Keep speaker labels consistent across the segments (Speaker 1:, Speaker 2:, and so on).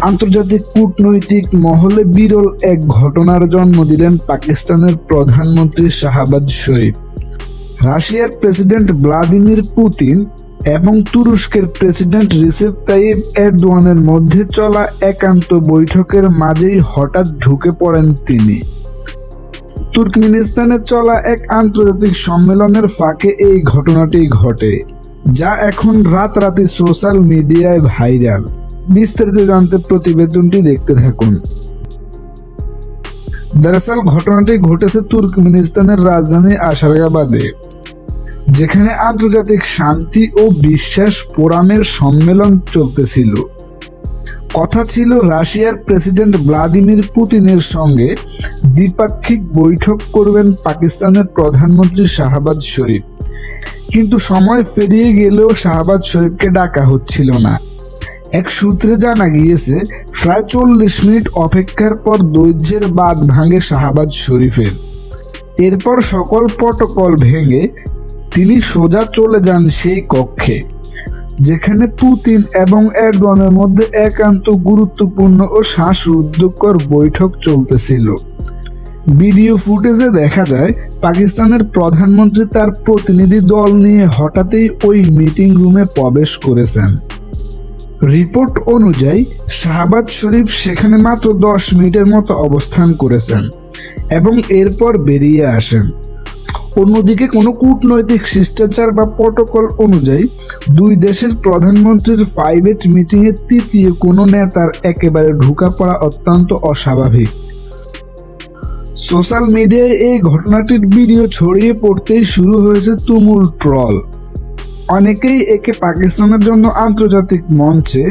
Speaker 1: আন্তর্জাতিক কূটনৈতিক মহলে বিরল এক ঘটনার জন্ম দিলেন পাকিস্তানের প্রধানমন্ত্রী শাহবাজ শরীফ। রাশিয়ার প্রেসিডেন্ট ভ্লাদিমির পুতিন এবং তুরস্কের প্রেসিডেন্ট রিসেপ তাইব এরদোয়ানের মধ্যে চলা একান্ত বৈঠকের মাঝেই হঠাৎ ঢুকে পড়েন তিনি। তুর্কমেনিস্তানে চলা এক আন্তর্জাতিক সম্মেলনের ফাঁকে এই ঘটনাটি ঘটে, যা এখন রাত রাতারাতি সোশ্যাল মিডিয়ায় ভাইরাল। বিস্তারিত জানতে প্রতিবেদনটি দেখতে থাকুন। দরাসল ঘটনাটি ঘটেছে তুর্কমিনিস্তানের রাজধানী আশারগাবাদে যেখানে আন্তর্জাতিক শান্তি ও বিশ্বাস ফোরামের সম্মেলন চলতেছিল। কথা ছিল রাশিয়ার প্রেসিডেন্ট ভ্লাদিমির পুতিনের সঙ্গে দ্বিপাক্ষিক বৈঠক করবেন পাকিস্তানের প্রধানমন্ত্রী শাহবাজ শরীফ। কিন্তু সময় পেরিয়ে গেলেও শাহবাজ শরীফকে ডাকা হচ্ছিল না। এক সূত্রে জানা গিয়েছে, প্রায় চল্লিশ মিনিট অপেক্ষার পর দৈর্যের বাদ ভাঙে শাহবাজ শরীফের। এরপর সকল প্রটোকল ভেঙে তিনি সোজা চলে যান সেই কক্ষে, যেখানে পুতিন এবং এরডোয়ানের মধ্যে একান্ত গুরুত্বপূর্ণ ও শ্বাসরুদ্ধকর বৈঠক চলতেছিল। ভিডিও ফুটেজে দেখা যায়, পাকিস্তানের প্রধানমন্ত্রী তার প্রতিনিধি দল নিয়ে হঠাৎই ওই মিটিং রুমে প্রবেশ করেছেন। রিপোর্ট অনুযায়ী, শাহবাজ শরীফ সেখানে মাত্র দশ মিনিটের মতো অবস্থান করেছেন এবং এরপর বেরিয়ে আসেন। অন্যদিকে কোনো কূটনৈতিক শিষ্টাচার বা প্রটোকল অনুযায়ী, দুই দেশের প্রধানমন্ত্রীর প্রাইভেট মিটিংয়ে তৃতীয় কোনো নেতার একেবারে ঢুকা পড়া অত্যন্ত অস্বাভাবিক। সোশ্যাল মিডিয়ায় এই ঘটনাটির ভিডিও ছড়িয়ে পড়তেই শুরু হয়েছে তুমুল ট্রল। অনেকেই একে পাকিস্তানের জন্য আন্তর্জাতিক মঞ্চে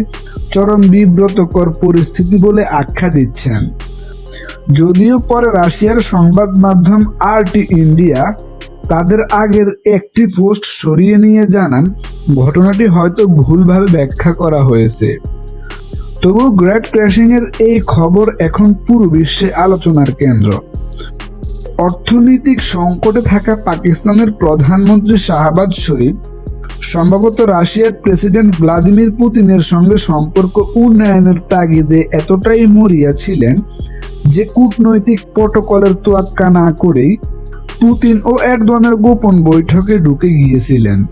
Speaker 1: চরম বিব্রতকর পরিস্থিতি বলে আখ্যা দিচ্ছেন। যদিও পরে রাশিয়ার সংবাদ মাধ্যম আরটি ইন্ডিয়া তাদের আগের একটি পোস্ট সরিয়ে নিয়ে জানান, ঘটনাটি হয়তো ভুলভাবে ব্যাখ্যা করা হয়েছে। তবু গ্রেট ক্র্যাশিং এর এই খবর এখন পুরো বিশ্বে আলোচনার কেন্দ্র। অর্থনৈতিক সংকটে থাকা পাকিস্তানের প্রধানমন্ত্রী শাহবাজ শরীফ, সম্ভবত রাশিয়ার প্রেসিডেন্ট ভ্লাদিমির পুতিনের সঙ্গে সম্পর্ক উন্নয়নের তাগিদে এতটাই মরিয়া ছিলেন যে কূটনৈতিক প্রটোকলের তোয়াক্কা না করেই পুতিন ও এরদোয়ানের গোপন বৈঠকে ঢুকে গিয়েছিলেন।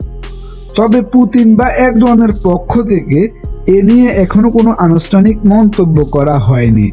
Speaker 1: তবে পুতিন বা এরদোয়ানের পক্ষ থেকে এ নিয়ে এখনও কোনো আনুষ্ঠানিক মন্তব্য করা হয়নি।